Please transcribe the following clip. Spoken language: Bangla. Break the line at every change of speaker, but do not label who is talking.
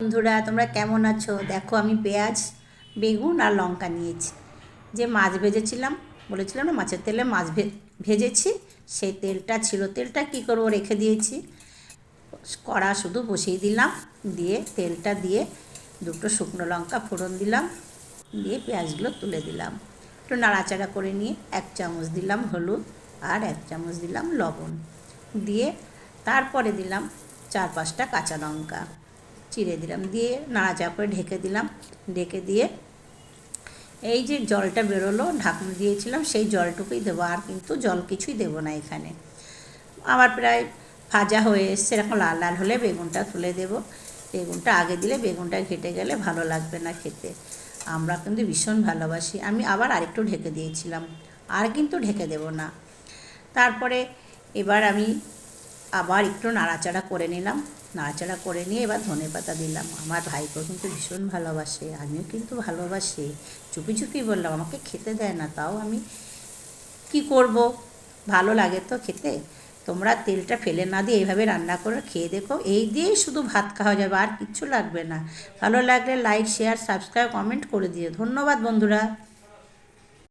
বন্ধুরা, তোমরা কেমন আছো? দেখো, আমি পেঁয়াজ, বেগুন আর লঙ্কা নিয়েছি। যে মাছ ভেজেছিলাম, বলেছিলাম না, মাছের তেলে মাছ ভেজেছি, সেই তেলটা ছিল। তেলটা কি করব, রেখে দিয়েছি। কড়া শুধু বসিয়ে দিলাম, দিয়ে তেলটা দিয়ে দুটো শুকনো লঙ্কা ফোড়ন দিলাম, দিয়ে পেঁয়াজগুলো তুলে দিলাম। একটু নাড়াচাড়া করে নিয়ে এক চামচ দিলাম হলুদ আর এক চামচ দিলাম লবণ। দিয়ে তারপরে দিলাম চার পাঁচটা কাঁচা লঙ্কা। চিড়ে দিলাম। দিয়ে নাড়াচাড়া করে ঢেকে দিলাম। ঢেকে দিয়ে এই যে জলটা বেরোলো, ঢাকনা দিয়েছিলাম, সেই জলটুকুই দেবো। আর কিন্তু জল কিছুই দেবো না এখানে। আবার প্রায় ভাজা হয়ে এসছে। এরকম লাল লাল হলে বেগুনটা তুলে দেব। বেগুনটা আগে দিলে বেগুনটা ঘেটে গেলে ভালো লাগবে না খেতে। আমরা কিন্তু ভীষণ ভালোবাসি। আমি আবার আরেকটু ঢেকে দিয়েছিলাম। আর কিন্তু ঢেকে দেব না। তারপরে এবার আমি আবার একটু নাড়াচাড়া করে নিলাম। নাড়াচাড়া করে নিয়ে এবার ধনে পাতা দিলাম। আমার ভাইকেও কিন্তু ভীষণ ভালোবাসে, আমিও কিন্তু ভালোবাসি। চুপি চুপি বললাম, আমাকে খেতে দেয় না, তাও আমি কি করব? ভালো লাগে তো খেতে। তোমরা তেলটা ফেলে না দিয়ে এইভাবে রান্না করে খেয়ে দেখো। এই দিয়েই শুধু ভাত খাওয়া যাবে, আর কিচ্ছু লাগবে না। ভালো লাগলে লাইক শেয়ার সাবস্ক্রাইব কমেন্ট করে দিও। ধন্যবাদ বন্ধুরা।